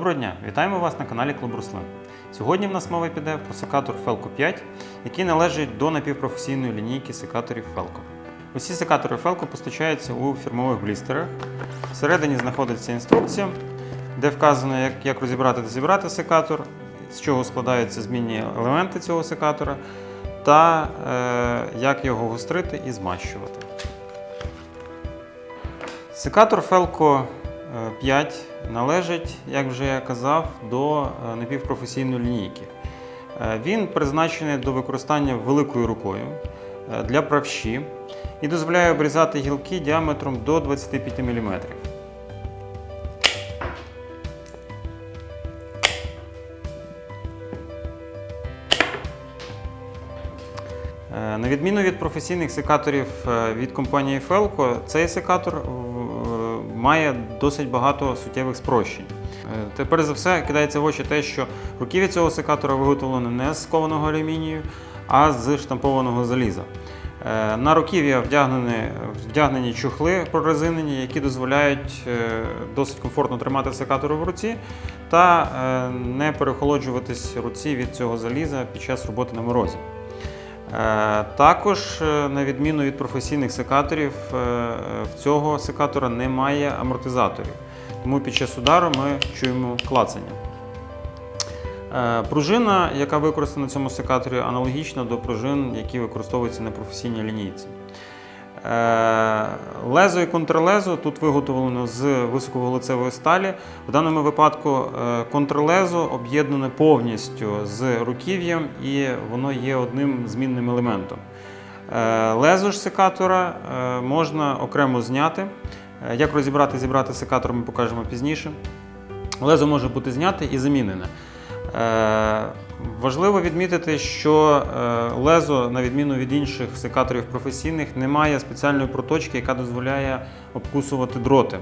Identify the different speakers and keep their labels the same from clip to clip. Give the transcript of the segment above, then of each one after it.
Speaker 1: Доброго дня! Вітаємо вас на каналі Клуб Руслин. Сьогодні в нас мова піде про секатор Felco 5, який належить до напівпрофесійної лінійки секаторів Felco. Усі секатори Felco постачаються у фірмових блістерах. Всередині знаходиться інструкція, де вказано, як, як розібрати та зібрати секатор, з чого складаються змінні елементи цього секатора, та е, як його гострити і змащувати. Секатор Felco 5 належить, як вже я казав, до е, напівпрофесійної лінійки. Е, Він призначений до використання великою рукою е, для правші і дозволяє обрізати гілки діаметром до 25 мм. На відміну від професійних секаторів від компанії Felco, цей секатор е, має досить багато суттєвих спрощень. Е, Тепер за все кидається в очі те, що руків'я цього секатора виготовлено не з кованого алюмінію, а з штампованого заліза. Е, На руків'я вдягнені, вдягнені чохли прорезинені, які дозволяють е, досить комфортно тримати секатор в руці та не перехолоджуватись руці від цього заліза під час роботи на морозі. Е, Також, е, на відміну від професійних секаторів, е, в цього секатора немає амортизаторів. Тому під час удару ми чуємо клацання. Пружина, яка використана на цьому секаторі, аналогічна до пружин, які використовуються на професійній лінійці. Е, Лезо і контрлезо тут виготовлено з високовуглецевої сталі. В даному випадку е, контрлезо об'єднане повністю з руків'ям і воно є одним змінним елементом. Е, Лезо ж секатора можна окремо зняти. Як розібрати зібрати секатор, ми покажемо пізніше. Лезо може бути зняте і замінене. Е, Важливо відмітити, що е, лезо, на відміну від інших секаторів професійних, не має спеціальної проточки, яка дозволяє обкусувати дроти.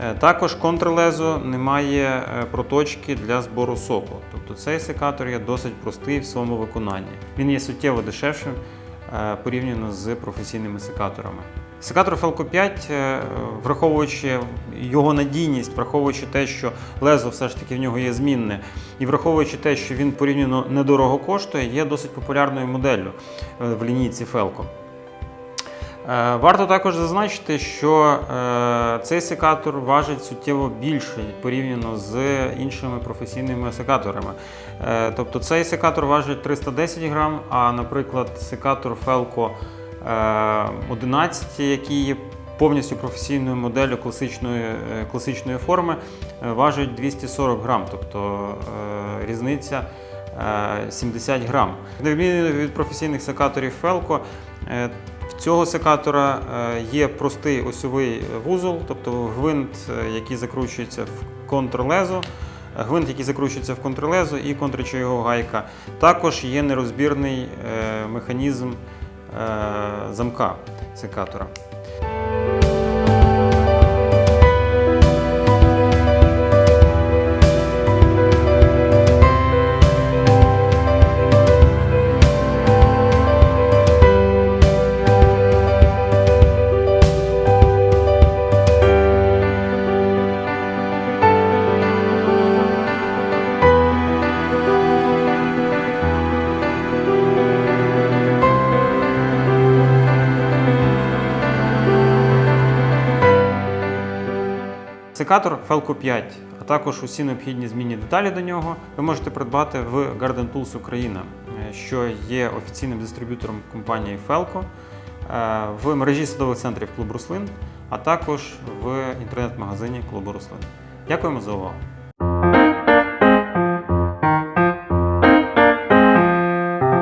Speaker 1: Е, Також контрлезо не має проточки для збору соку. Тобто цей секатор є досить простий в своєму виконанні. Він є суттєво дешевшим порівняно з професійними секаторами. Секатор Falco 5, е, враховуючи його надійність, враховуючи те, що лезо все ж таки в нього є змінне, і враховуючи те, що він порівняно недорого коштує, є досить популярною моделлю е, в лінійці Felco. Е, Варто також зазначити, що е, цей секатор важить суттєво більше порівняно з іншими професійними секаторами. Е, Тобто цей секатор важить 310 грам, а, наприклад, секатор Felco е, 11, який є повністю професійною моделлю класичної, класичної форми, важить 240 грам, тобто різниця е, 70 грам. На відміну від професійних секаторів Felco, в цього секатора е, є простий осьовий вузол, тобто гвинт, е, який закручується в контрлезо, е, гвинт, який закручується в контрлезо і контрчайова гайка. Також є нерозбірний механізм замка секатора. Секатор Felco 5, а також усі необхідні змінні деталі до нього ви можете придбати в Garden Tools Україна, е, що є офіційним дистриб'ютором компанії Felco е, в мережі садових центрів Клуб Руслин, а також в інтернет-магазині Клубу Руслин. Дякуємо за увагу!